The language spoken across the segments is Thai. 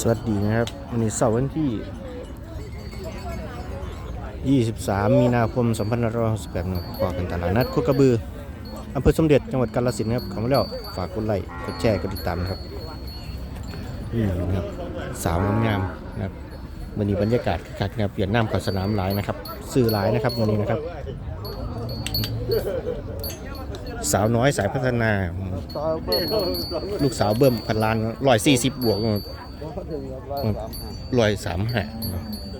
สวัสดีนะครับ วันนี้เสาร์วันที่ 23 มีนาคม 2568นะครับก่อกันตลาดนัดโคกระบืออำเภอสมเด็จจังหวัดกาฬสินธุ์นะครับขอมาแล้วฝากกดไลค์กดแชร์กดติดตามนะครับนี่นะครับสาวงามๆนะครับวันนี้บรรยากาศคึกคักนะครับเปลี่ยนน้ำกับสนามหลายนะครับสื่อหลายนะครับวันนี้นะครับ สาวน้อยสายพัฒนา ลูกสาวเบิ่มพันล้านร้อยสี่สิบบวก ถึงกับร้อยสามห้าร้อยสามห้า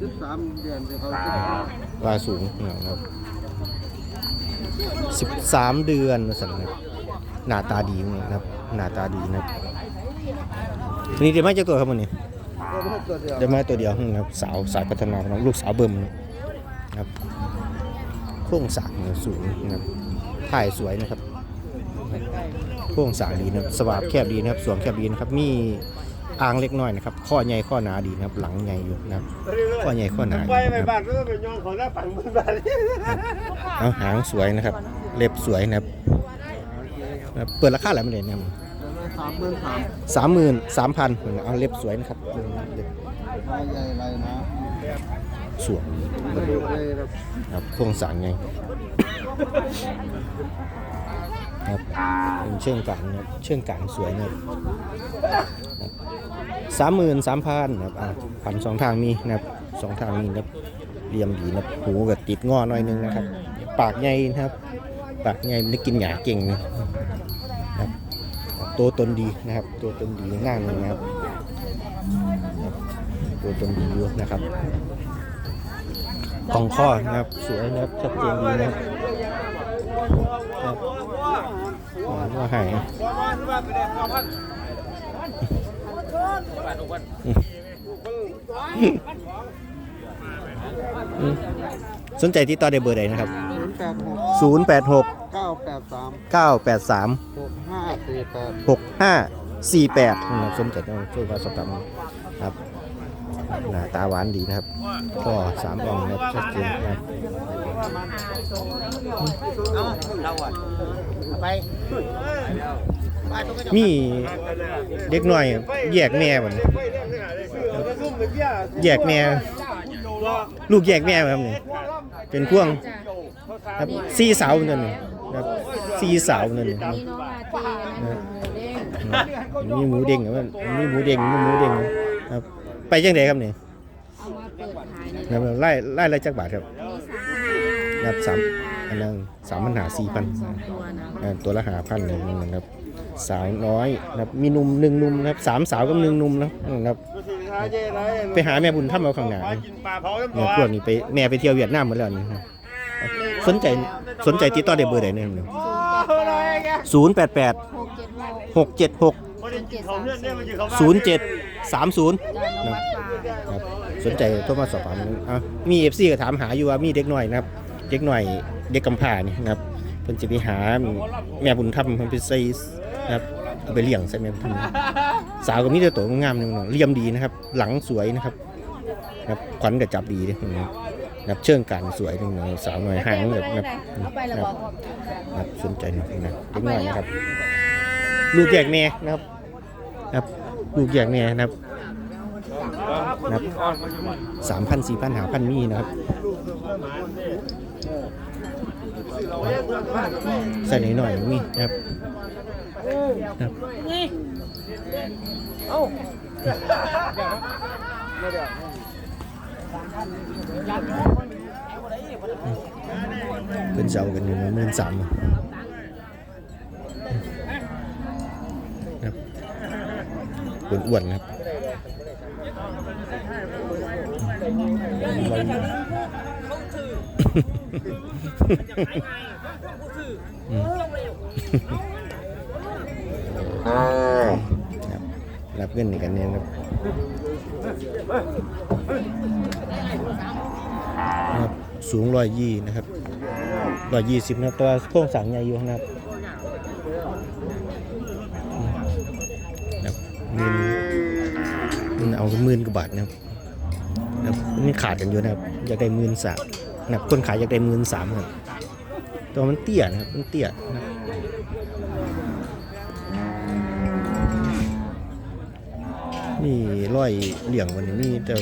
สิบสามเดือนที่เขาสิบว่าสูงนะครับสิบสามเดือนสันนะครับหน้าตาดีนะครับ หน้าตาดีนะครับวันนี้เดี๋ยวมาจากตัวครับวันนี้ก็ไม่ตัวเดียวเดี๋ยวมาตัวเดียวนะครับสาวสายพัฒนาของลูกสาวเบิ่มนะครับโครงสร้างเนี่ยสูงนะครับถ่ายสวยนะครับโครงสร้างดีนะครับสวาบแคบดีนะครับสวมแคบดีนะครับมี อ่างเล็กน้อยนะครับข้อใหญ่ข้อหนาดีนะครับ หลังใหญ่อยู่นะครับข้อใหญ่ข้อหนาดีไปไปนะครับบ้านก็ไปยองของหน้าฝั่งมือบ้านเอาหางสวยนะครับ เล็บสวยนะครับนะครับเปิดราคาอะไรมาเลยเนี่ยสามหมื่นสามสามหมื่นสามพันเอาเล็บสวยนะครับเล็บลายใหญ่ลายนะสวยมาดูเลยครับครับโครงสร้างไง ครับเป็นเชื่องกลางครับเชื่องกลางสวยนะครับสามหมื่นสามพันนะครับอ่าพันสองทางมีนะครับสองทางมีนะครับเรียมดีนะหูกับติดงอหน่อยนึงนะครับ ปากใหญ่นะครับ ปากใหญ่ได้กินหยาเก่งนะครับตัวตนดีนะครับ ตัวตนดีหน้าหนึ่งนะครับ ตัวตนดีอยู่นะครับตองข้อนะครับ สวยนะครับชัดเจนดีนะครับห วานว่าหายอืมสนใจที่ต่อได้เบอร์ใดนะครับศูนย์แปดหก086เก้าแปดสาม983หกห้าสี่แปด6548นะครับสมเจ็ดช่วยมาสอบถามครับหน้าตาหวานดีนะครับ ก็สามองค์นะครับชัดเจนนะครับ ไปมีเด็กหน่อยแยกแม่บ่นแยกแม่ลูกแยกแม่ครับนี่เป็นพ่วงครับสี่สาวนั่นนี่ครับสี่สาวนั่นนี่ครับนี่น้องมีหมูเด้งครับมีหมูเด้งมีหมูเด้งครับ ไปจังไดครับนี่ยนะครับไล่ไล่ไล่จักบาทครับครับสาม อันนั้นสามพันหาสี่พันสองตัวนะอ่าตัวละหาพันเลยนะครับ สาวน้อยนะครับมีหนุ่มหนึ่งหนุ่มนะครับสามสาวกับหนึ่งหนุ่มนะครับ ไปหาแม่บุญถ้ำเอาข้างหน้ากินปลาเผาเนี่ยพวกนี้ไปแม่ไปเที่ยวเวียดนามหมดแล้วนี่ครับสนใจสนใจติดต่อได้เบอร์ใดเนี่ยศูนย์แปดแปดหกเจ็ดหกหกเจ็ดหกเขาเลื่อนเนี่ยมันจะเขาศูนย์เจ็ดสามศูนย์จานวัดฟ้าครับสนใจโทรมาสอบถามอะมีเอฟซีก็ถามหาอยู่ว่ามีเด็กหน่อยนะครับ เด็กหน่อยเด็กกำพร้านี่นะครับเพิ่นจะไปหาแม่บุญธรรมเพิ่นไปใส่นะครับเอาไปเลี้ยงใส่แม่บุญธรรมสาวก็มีแต่ตัวงามๆนึงเนาะเลี่ยมดีนะครับ หลังสวยนะครับครับขวัญก็จับดีเด้นะครับนะครับเชิงการสวยนึงเนาะสาวหน่อยหางแบบแบบเอาไปแล้วนะบคอรับกครับสนใจหน่อยนะเด็กหน่อยนะครับ ลูกแยกแม่นะครับครับลูกแยกแม่นะครับนะครับสามพันสี่พันหาพันมีนะครับ ใส่หน่อยๆมีนะครับครับเป็นเจ้ากันอยู่หมื่นสามครับอ้วนๆครับค รับรับเงินกันเนี่ยครับครับ สูงร้อยยี่นะครับร้อยยี่สิบนะครับต่ว่าโครงสร้างใหญ่อยู่นะครับอืมครับเงินเอาหมื่นกว่าบาทนะครับนะครับนี่ขาดกันอยู่นะครับอยากได้หมื่นสาม นะครับคนขายอยากได้หมื่นสามครับตัวมันเตี้ยนะครับมันเตี้ยนะครับมีร้อยเหลี่ยงวันนี้มีแต่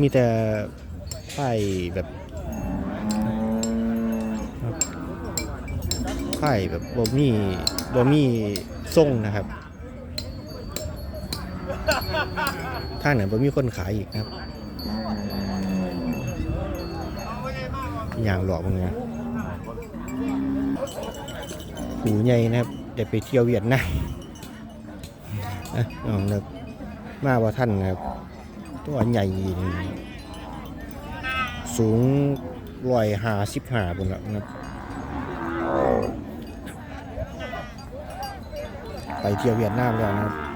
มีแต่ป้ายแบบป้ายแบบบ่มีบ่มีทรงนะครับทางไหนบ่มีคนขายอีกนะครับ อย่างหลอกมึงนะหูใหญ่นะครับได้ไปเที่ยวเวียดนามน้องนะครับมาว่าท่านนะครับตัวใหญ่สูงร้อยห้าสิบหาบนละนะครับไปเที่ยวเวียดนามแล้วนะครับ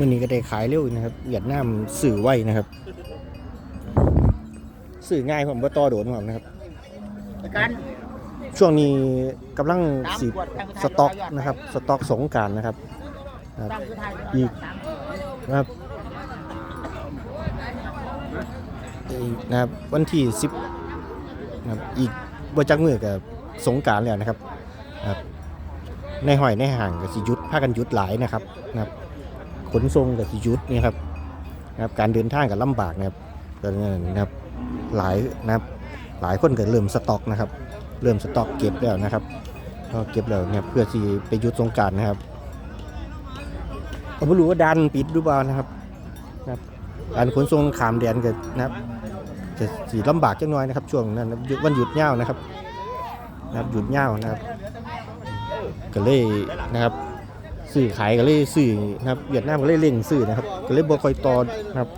มื่อนี้ก็ได้ขายเร็วนะครับเวียดนามสื่อไวนะครับ สื่อง่ายผมว่าต่อโดนผมนะครับ ช่วงนี้กำลังสีสต็อกนะครับ สต็อกสงการนะครับอีกนะครับนะครับวันที่สิบนะครับอีกบจักมือกับสงการแล้วนะครับ ในหอยในห่างกับสิหยุดพากันหยุดหลายนะครับนะครับ ขนส่งกับสิหยุดนี่ครับนะครับการเดินทางกับลำบากนะครับก็เนี่ยนะครับหลายนะครับหลายคนก็เริ่มสต็อกนะครับ เริ่มสต็อกเก็บแล้วนะครับก็เก็บแล้วเนี่ยเพื่อที่ไปยุดสงการนะครับผมไม่รู้ว่าดันปิดหรือเปล่านะครับนะครับการขนส่งขามแดนก็นะครับจะสีลำบากจังน้อยนะครับช่วงนั้นนะครับหยุดวันหยุดยาวนะครับนะครับหยุดยาวนะครับ ก็เลยนะครับ สื่อขายก็เลยสื่อนะครับเวียดนามก็เลยเร่งสื่อนะครับ ก็เลยบ่ค่อยต่อนะครับ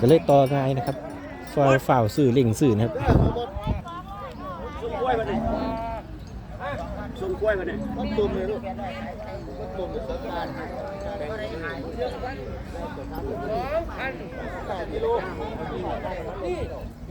ก็เลยต่อง่ายนะครับซอยฝ่าวสื่อเร่งสื่อนะครับส่งกล้วยมาหน่อยส่งกล้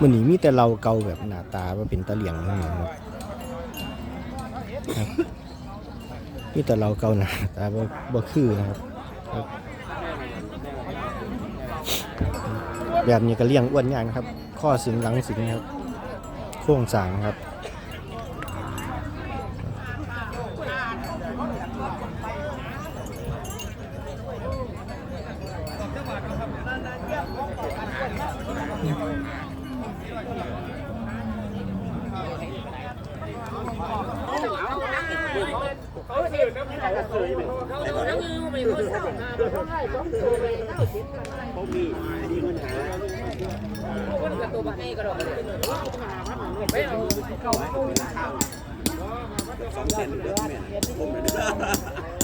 มันนี้มีแต่เราเกาแบบหน้าตาว่าเป็นตะเหลียงนะครับครับมีแต่เราเกาหน้าตาบ่บ่คือนะครับ แบบนี้ก็เลี้ยงอ้วนยากนะครับ ข้อสิงหลังสิงครับโค้งสางคร้ ผมมีปัญหาผมก็ตัวบ้านนี่ก็โดนไม่เอาเขาสองเซนเด้อแม่ผมเด้ย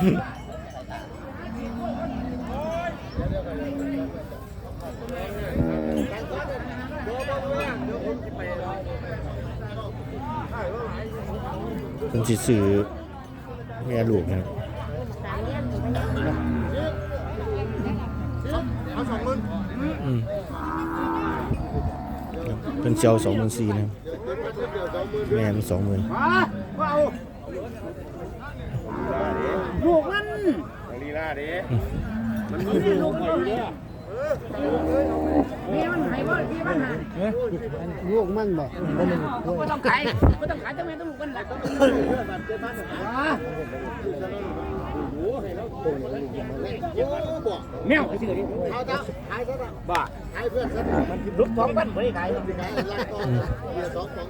เป็นสิซื้อแม่ลูกนะครับอืมเป็นเซียวสองหมื่นสี่นะแม่มันสองหมื่น ลูกมันลีลาดิมันมีลูกมันเนี่ยมีมันหายบ่มีมันหายลูกมันบ่ไม่ต้องขายกูต้องขายจะไม่ต้องลูกมันล่ะแมวไปซื้อดิเอาจ้าขายซะบ้าขายเพื่อนซะมันลบสองพันไม่ขายสองสอง